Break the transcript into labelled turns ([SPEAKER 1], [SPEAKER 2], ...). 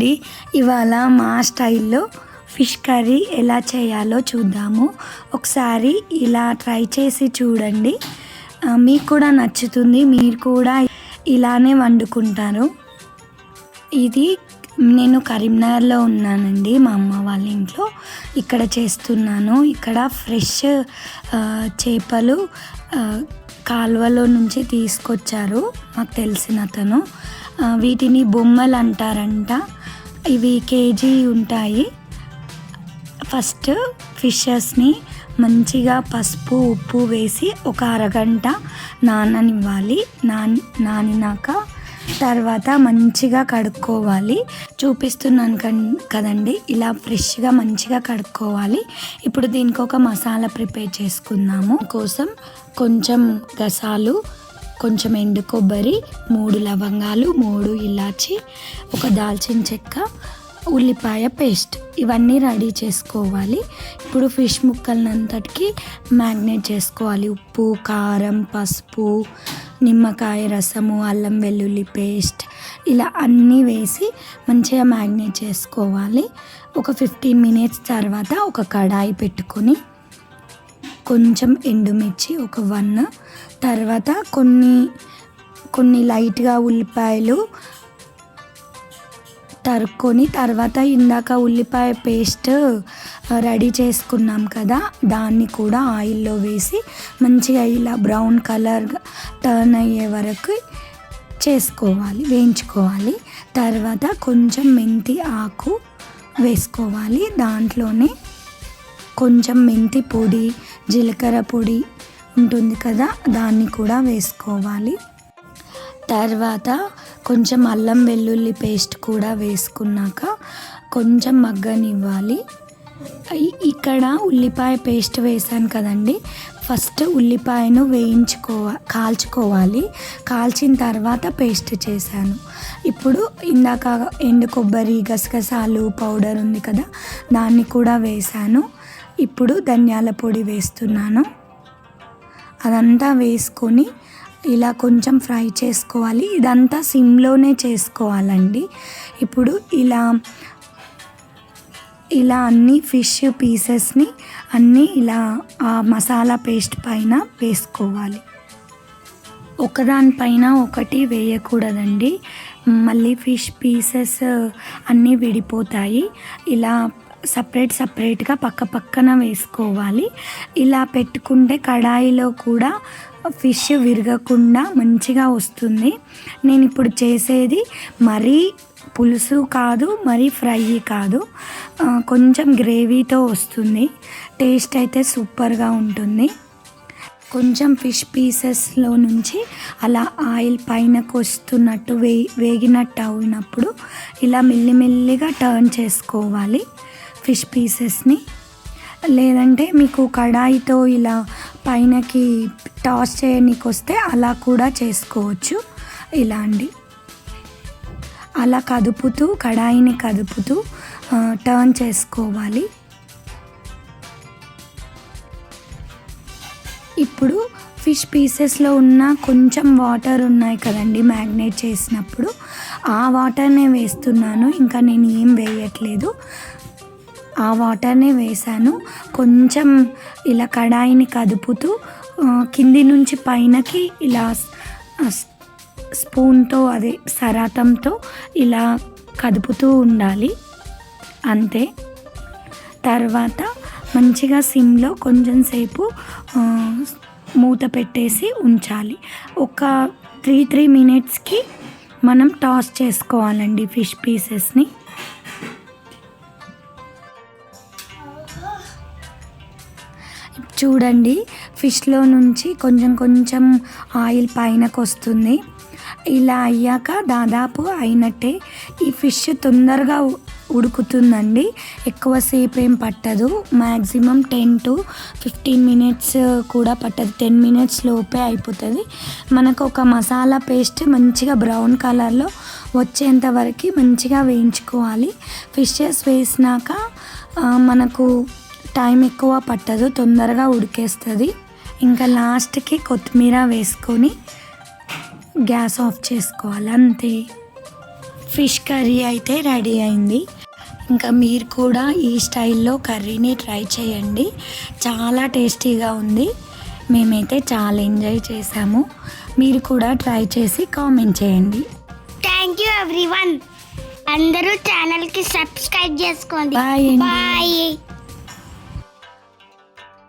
[SPEAKER 1] అండి ఇవాళ మా స్టైల్లో ఫిష్ కర్రీ ఎలా చేయాలో చూద్దాము. ఒకసారి ఇలా ట్రై చేసి చూడండి. మీకు కూడా నచ్చుతుంది. మీరు కూడా ఇలానే వండుకుంటారు. ఇది నేను కరీంనగర్లో ఉన్నానండి. మా అమ్మ వాళ్ళ ఇంట్లో ఇక్కడ చేస్తున్నాను. ఇక్కడ ఫ్రెష్ చేపలు కాల్వలో కాలువలో నుంచి తీసుకొచ్చారు. మాకు తెలిసిన అతను. వీటిని బొమ్మలు అంటారంట. ఇవి కేజీ ఉంటాయి. ఫస్ట్ ఫిషెస్ని మంచిగా పసుపు ఉప్పు వేసి ఒక అరగంట నాననివ్వాలి. నాన్ నానినాక తర్వాత మంచిగా కడుక్కోవాలి. చూపిస్తున్నాను కదండి ఇలా ఫ్రెష్గా మంచిగా కడుక్కోవాలి. ఇప్పుడు దీనికి ఒక మసాలా ప్రిపేర్ చేసుకుందాము. కోసం కొంచెం గసాలు కొంచెం ఎండు కొబ్బరి మూడు లవంగాలు మూడు ఇలాచి ఒక దాల్చిన చెక్క ఉల్లిపాయ పేస్ట్. ఇవన్నీ రెడీ చేసుకోవాలి. ఇప్పుడు ఫిష్ ముక్కలనంతటికి మ్యాగ్నేట్ చేసుకోవాలి. ఉప్పు కారం పసుపు నిమ్మకాయ రసము అల్లం వెల్లుల్లి పేస్ట్. ఇలా అన్నీ వేసి మంచిగా మ్యాగ్నేట్ చేసుకోవాలి. ఒక ఫిఫ్టీన్ మినిట్స్ తర్వాత ఒక కడాయి పెట్టుకొని కొంచెం ఎండుమిర్చి ఒక వన్ తర్వాత కొన్ని కొన్ని లైట్గా ఉల్లిపాయలు తరుక్కొని తర్వాత ఇందాక ఉల్లిపాయ పేస్ట్ రెడీ చేసుకున్నాం కదా దాన్ని కూడా ఆయిల్లో వేసి మంచిగా ఇలా బ్రౌన్ కలర్ టర్న్ అయ్యే వరకు చేసుకోవాలి వేయించుకోవాలి. తర్వాత కొంచెం మెంతి ఆకు వేసుకోవాలి దాంట్లోనే కొంచెం మెంతి పొడి జీలకర్ర పొడి ఉంటుంది కదా దాన్ని కూడా వేసుకోవాలి. తర్వాత కొంచెం అల్లం వెల్లుల్లి పేస్ట్ కూడా వేసుకున్నాక కొంచెం మగ్గనివ్వాలి. ఇక్కడ ఉల్లిపాయ పేస్ట్ వేసాను కదండి ఫస్ట్ ఉల్లిపాయను వేయించుకోవా కాల్చుకోవాలి. కాల్చిన తర్వాత పేస్ట్ చేశాను. ఇప్పుడు ఇందాక ఎండు కొబ్బరి గసగసాలు పౌడర్ ఉంది కదా దాన్ని కూడా వేశాను. ఇప్పుడు ధనియాల పొడి వేస్తున్నాను. అదంతా వేసుకొని ఇలా కొంచెం ఫ్రై చేసుకోవాలి. ఇదంతా సిమ్లోనే చేసుకోవాలండి. ఇప్పుడు ఇలా ఇలా అన్ని ఫిష్ పీసెస్ని అన్నీ ఇలా ఆ మసాలా పేస్ట్ పైన వేసుకోవాలి. ఒకదానిపైన ఒకటి వేయకూడదండి. మళ్ళీ ఫిష్ పీసెస్ అన్నీ విడిపోతాయి. ఇలా సపరేట్ సపరేట్గా పక్క పక్కన వేసుకోవాలి. ఇలా పెట్టుకుంటే కడాయిలో కూడా ఫిష్ విరగకుండా మంచిగా వస్తుంది. నేను ఇప్పుడు చేసేది మరీ పులుసు కాదు మరీ ఫ్రై కాదు. కొంచెం గ్రేవీతో వస్తుంది. టేస్ట్ అయితే సూపర్గా ఉంటుంది. కొంచెం ఫిష్ పీసెస్లో నుంచి అలా ఆయిల్ పైనకు వస్తున్నట్టు వే వేగినట్టు అయినప్పుడు ఇలా మెల్లిమెల్లిగా టర్న్ చేసుకోవాలి. ఫిష్ పీసెస్ని. లేదంటే మీకు కడాయితో ఇలా పైనకి టాస్ చేయనీకి వస్తే అలా కూడా చేసుకోవచ్చు. ఇలా అండి. అలా కదుపుతూ కడాయిని కదుపుతూ టర్న్ చేసుకోవాలి. ఇప్పుడు ఫిష్ పీసెస్లో ఉన్న కొంచెం వాటర్ ఉన్నాయి కదండి మ్యాగ్నేట్ చేసినప్పుడు. ఆ వాటర్నే వేస్తున్నాను. ఇంకా నేను ఏం వేయట్లేదు. ఆ వాటర్నే వేసాను కొంచెం ఇలా కడాయిని కదుపుతూ కింది నుంచి పైనకి ఇలా స్పూన్తో అదే సరాతంతో ఇలా కదుపుతూ ఉండాలి. అంతే. తర్వాత మంచిగా సిమ్లో కొంచెం సేపు మూత పెట్టేసి ఉంచాలి. ఒక త్రీ త్రీ మినిట్స్కి మనం టాస్ చేసుకోవాలండి ఫిష్ పీసెస్ని. చూడండి ఫిష్లో నుంచి కొంచెం కొంచెం ఆయిల్ పైనకు వస్తుంది. ఇలా అయ్యాక దాదాపు అయినట్టే ఈ ఫిష్ తొందరగా ఉడుకుతుందండి. ఎక్కువసేపు ఏం పట్టదు. Maximum ten to fifteen minutes కూడా పట్టదు. టెన్ మినిట్స్ లోపే అయిపోతుంది. మనకు ఒక మసాలా పేస్ట్ మంచిగా బ్రౌన్ కలర్లో వచ్చేంత వరకు మంచిగా వేయించుకోవాలి. ఫిషెస్ వేసినాక మనకు టైం ఎక్కువ పట్టదు తొందరగా ఉడికేస్తుంది. ఇంకా లాస్ట్కి కొత్తిమీర వేసుకొని గ్యాస్ ఆఫ్ చేసుకోవాలి అంతే. ఫిష్ కర్రీ అయితే రెడీ అయింది. ఇంకా మీరు కూడా ఈ స్టైల్లో కర్రీని ట్రై చేయండి. చాలా టేస్టీగా ఉంది. మేమైతే చాలా ఎంజాయ్ చేసాము మీరు కూడా ట్రై చేసి కామెంట్ చేయండి.
[SPEAKER 2] థ్యాంక్ యూ ఎవ్రీవన్ అందరూ ఛానల్కి సబ్స్క్రైబ్ చేసుకోండి.
[SPEAKER 1] అండి.
[SPEAKER 2] బాయ్